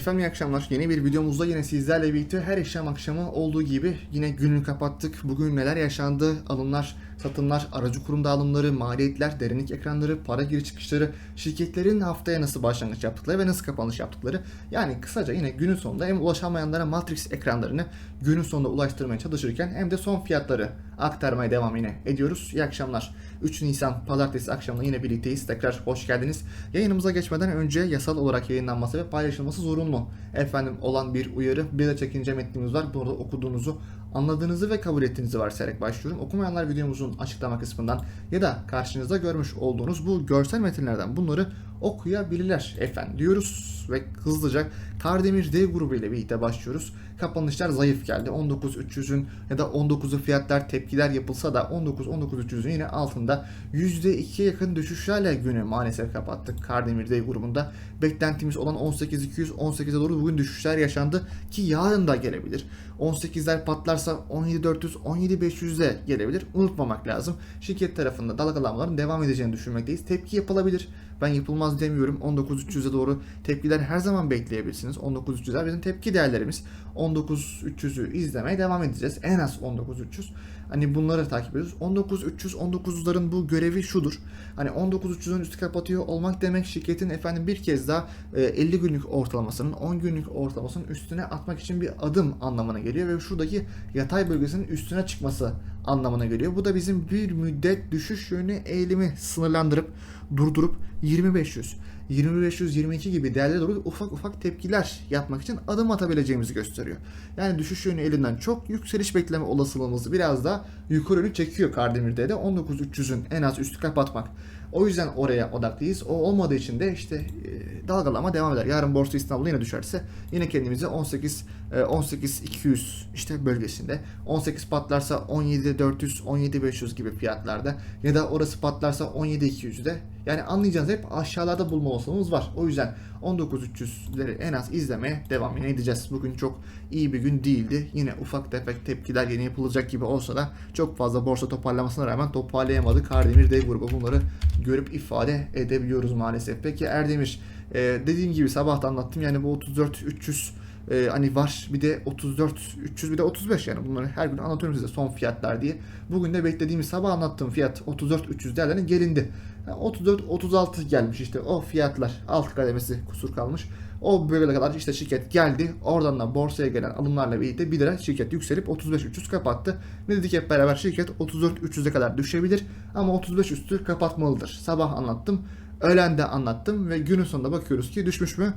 Efendim iyi akşamlar. Yeni bir videomuzda yine sizlerle birlikte her akşam akşamı olduğu gibi yine günü kapattık. Bugün neler yaşandı? Alımlar, satımlar, aracı kurum dağılımları, maliyetler, derinlik ekranları, para giriş çıkışları, şirketlerin haftaya nasıl başlangıç yaptıkları ve nasıl kapanış yaptıkları. Yani kısaca yine günün sonunda hem ulaşamayanlara Matrix ekranlarını günün sonunda ulaştırmaya çalışırken hem de son fiyatları aktarmaya devam yine ediyoruz. İyi akşamlar. 3 Nisan Pazartesi akşamında yine birlikteyiz. Tekrar hoş geldiniz. Yayınımıza geçmeden önce yasal olarak yayınlanması ve paylaşılması zorunlu. Efendim olan bir uyarı. Bir de çekince metnimiz var. Burada okuduğunuzu anladığınızı ve kabul ettiğinizi varsayarak başlıyorum. Okumayanlar videomuzun açıklama kısmından ya da karşınızda görmüş olduğunuz bu görsel metinlerden bunları okuyabilirler efendim diyoruz ve hızlıca Kardemir D grubu ile birlikte başlıyoruz. Kapanışlar zayıf geldi. 19.300'ün ya da 19'u fiyatlar tepkiler yapılsa da 19-19.300'ün yine altında %2'ye yakın düşüşlerle günü maalesef kapattık Kardemir D grubunda. Beklentimiz olan 18.200 18'e doğru bugün düşüşler yaşandı ki yarın da gelebilir. 18'ler patlarsa 17.400 17.500'e gelebilir. Unutmamak lazım. Şirket tarafında dalgalanmaların devam edeceğini düşünmekteyiz. Tepki yapılabilir. Ben yapılmaz demiyorum. 19.300'e doğru tepkiler her zaman bekleyebilirsiniz. 19.300'ler bizim tepki değerlerimiz. 19.300'ü izlemeye devam edeceğiz. En az 19.300. Hani bunları takip ediyoruz. 19.300 19'ların bu görevi şudur. Hani 19.300'ün üstü kapatıyor olmak demek şirketin efendim bir kez daha e, 50 günlük ortalamasının 10 günlük ortalamasının üstüne atmak için bir adım anlamına geliyor ve şuradaki yatay bölgesinin üstüne çıkması anlamına geliyor. Bu da bizim bir müddet düşüş yönü eğilimi sınırlandırıp durdurup 2500 2522 gibi değerlere doğru ufak ufak tepkiler yapmak için adım atabileceğimizi gösteriyor. Yani düşüş yönü elinden çok yükseliş bekleme olasılığımızı biraz daha yukarı çekiyor Kardemir'de de 19300'ün en az üstü kapatmak. O yüzden oraya odaklıyız. O olmadığı için de işte e, dalgalama devam eder. Yarın Borsa İstanbul yine düşerse yine kendimizi 18 e, 18 200 işte bölgesinde 18 patlarsa 17 400 17 500 gibi fiyatlarda ya da orası patlarsa 17 200'de yani anlayacağınız hep aşağılarda bulma olasılığımız var. O yüzden 19.300'leri en az izlemeye devam edeceğiz. Bugün çok iyi bir gün değildi. Yine ufak tefek tepkiler yeni yapılacak gibi olsa da çok fazla borsa toparlamasına rağmen toparlayamadı. Kardemir D grubu bunları görüp ifade edebiliyoruz maalesef. Peki Erdemir e, dediğim gibi sabah da anlattım yani bu 34 300 e, hani var bir de 34 300 bir de 35 yani bunları her gün anlatıyorum size son fiyatlar diye. Bugün de beklediğimiz sabah anlattığım fiyat 34 300 değerlerine gelindi. Yani 34 36 gelmiş işte o fiyatlar alt kademesi kusur kalmış. O bölgeye kadar işte şirket geldi. Oradan da borsaya gelen alımlarla birlikte 1 lira şirket yükselip 35-300 kapattı. Ne dedik hep beraber şirket 34-300'e kadar düşebilir ama 35 üstü kapatmalıdır. Sabah anlattım. Öğlen de anlattım ve günün sonunda bakıyoruz ki düşmüş mü?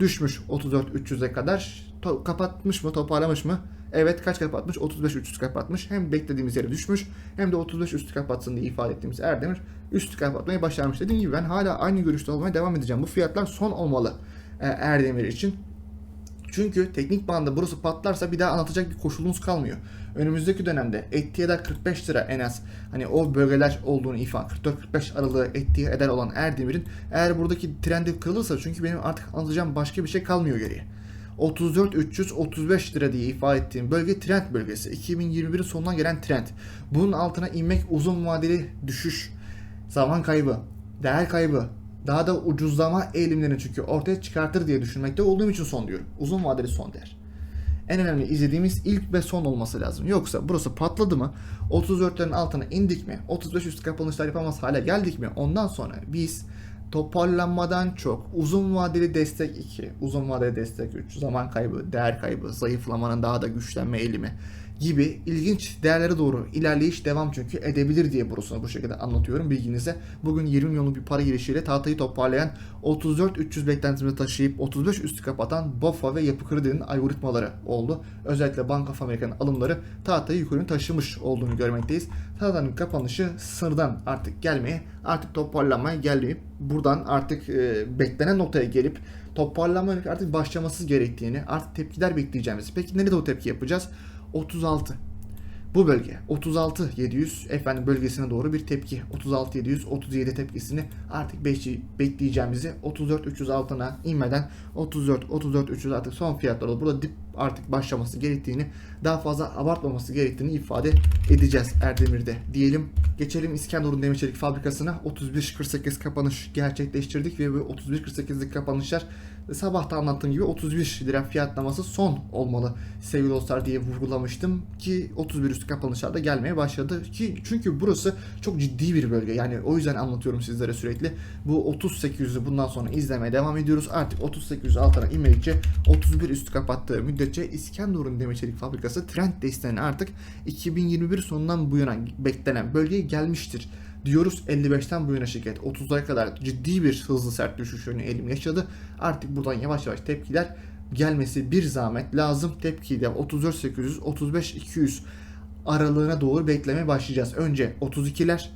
Düşmüş 34-300'e kadar. To- kapatmış mı? Toparlamış mı? Evet kaç kapatmış? 35-300 kapatmış. Hem beklediğimiz yere düşmüş hem de 35 üstü kapatsın diye ifade ettiğimiz Erdemir üstü kapatmayı başarmış. Dediğim gibi ben hala aynı görüşte olmaya devam edeceğim. Bu fiyatlar son olmalı Erdemir için. Çünkü teknik bandı burası patlarsa bir daha anlatacak bir koşulumuz kalmıyor. Önümüzdeki dönemde eder 45 lira en az hani o bölgeler olduğunu ifade 44-45 aralığı eder olan Erdemir'in eğer buradaki trendi kırılırsa çünkü benim artık anlatacağım başka bir şey kalmıyor geriye. 34 335 lira diye ifade ettiğim bölge trend bölgesi. 2021'in sonuna gelen trend. Bunun altına inmek uzun vadeli düşüş, zaman kaybı, değer kaybı, daha da ucuzlama eğilimlerini çünkü ortaya çıkartır diye düşünmekte olduğum için son diyorum. Uzun vadeli son değer. En önemli izlediğimiz ilk ve son olması lazım. Yoksa burası patladı mı? 34'lerin altına indik mi? 35 üstü kapanışlar yapamaz hale geldik mi? Ondan sonra biz toparlanmadan çok uzun vadeli destek 2, uzun vadeli destek 3, zaman kaybı, değer kaybı, zayıflamanın daha da güçlenme eğilimi gibi ilginç değerlere doğru ilerleyiş devam çünkü edebilir diye burasını bu şekilde anlatıyorum bilginize. Bugün 20 milyonluk bir para girişiyle tahtayı toparlayan 34-300 beklentimizi taşıyıp 35 üstü kapatan BOFA ve Yapı Kredi'nin algoritmaları oldu. Özellikle Bank of America'nın alımları tahtayı yukarı taşımış olduğunu görmekteyiz. Tahtanın kapanışı sınırdan artık gelmeye, artık toparlanmaya gelmeyip buradan artık e, beklenen noktaya gelip toparlanmanın artık başlaması gerektiğini, artık tepkiler bekleyeceğimiz. Peki nerede o tepki yapacağız? 36. Bu bölge 36 700 efendim bölgesine doğru bir tepki. 36 700 37 tepkisini artık bekleyeceğimizi 34 300 altına inmeden 34 34 300 artık son fiyatlar oldu. Burada dip artık başlaması gerektiğini, daha fazla abartmaması gerektiğini ifade edeceğiz Erdemir'de diyelim. Geçelim İskenderun Demir Çelik Fabrikası'na 31.48 kapanış gerçekleştirdik ve bu 31.48'lik kapanışlar sabah da anlattığım gibi 31 lira fiyatlaması son olmalı sevgili dostlar diye vurgulamıştım ki 31 üstü kapanışlar da gelmeye başladı ki çünkü burası çok ciddi bir bölge. Yani o yüzden anlatıyorum sizlere sürekli. Bu 38'ü bundan sonra izlemeye devam ediyoruz. Artık 38 altına inmedikçe 31 üstü kapattığı müddetçe İskenderun Demir Çelik Fabrikası trend desteğine artık 2021 sonundan bu yana beklenen bölgeye gelmiştir diyoruz 55'ten bu yana şirket 30'lara kadar ciddi bir hızlı sert düşüşünü elim yaşadı. Artık buradan yavaş yavaş tepkiler gelmesi bir zahmet lazım. Tepkiyi de 34.800 35.200 aralığına doğru beklemeye başlayacağız. Önce 32'ler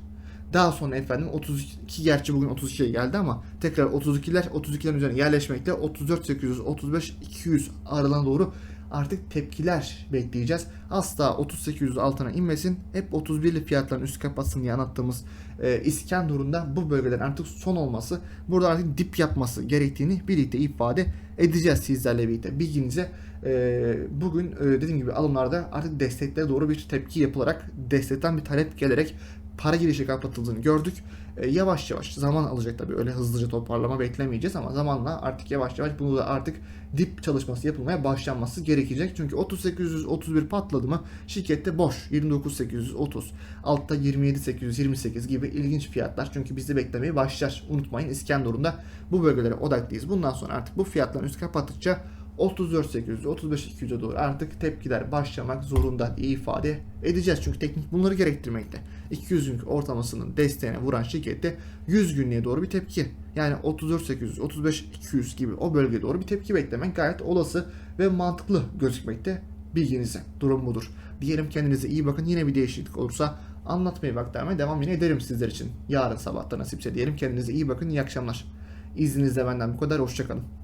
daha sonra efendim 32 gerçi bugün 32'ye geldi ama tekrar 32'ler 32'lerin üzerine yerleşmekte 34.800 35.200 aralığına doğru artık tepkiler bekleyeceğiz. Asla 3800 altına inmesin. Hep 31'li fiyatların üstü kapatsın diye anlattığımız e, İskenderun'da bu bölgeden artık son olması, burada artık dip yapması gerektiğini birlikte ifade edeceğiz sizlerle birlikte. Bilginize e, bugün e, dediğim gibi alımlarda artık desteklere doğru bir tepki yapılarak destekten bir talep gelerek para girişi kapatıldığını gördük. E, yavaş yavaş zaman alacak tabii öyle hızlıca toparlama beklemeyeceğiz ama zamanla artık yavaş yavaş bunu da artık dip çalışması yapılmaya başlanması gerekecek. Çünkü 3831 patladı mı şirkette boş 29830 altta 27828 gibi ilginç fiyatlar çünkü bizi beklemeye başlar. Unutmayın İskenderun'da bu bölgelere odaklıyız. Bundan sonra artık bu fiyatların üstü kapattıkça 34.800, 35.200'e doğru artık tepkiler başlamak zorunda diye ifade edeceğiz. Çünkü teknik bunları gerektirmekte. 200 günlük ortalamasının desteğine vuran şirkette 100 günlüğe doğru bir tepki. Yani 34.800, 35.200 gibi o bölgeye doğru bir tepki beklemek gayet olası ve mantıklı gözükmekte. Bilginize durum budur. Diyelim kendinize iyi bakın. Yine bir değişiklik olursa anlatmaya demeye devam yine ederim sizler için. Yarın sabahta nasipse diyelim. Kendinize iyi bakın. İyi akşamlar. İzninizle benden bu kadar. Hoşçakalın.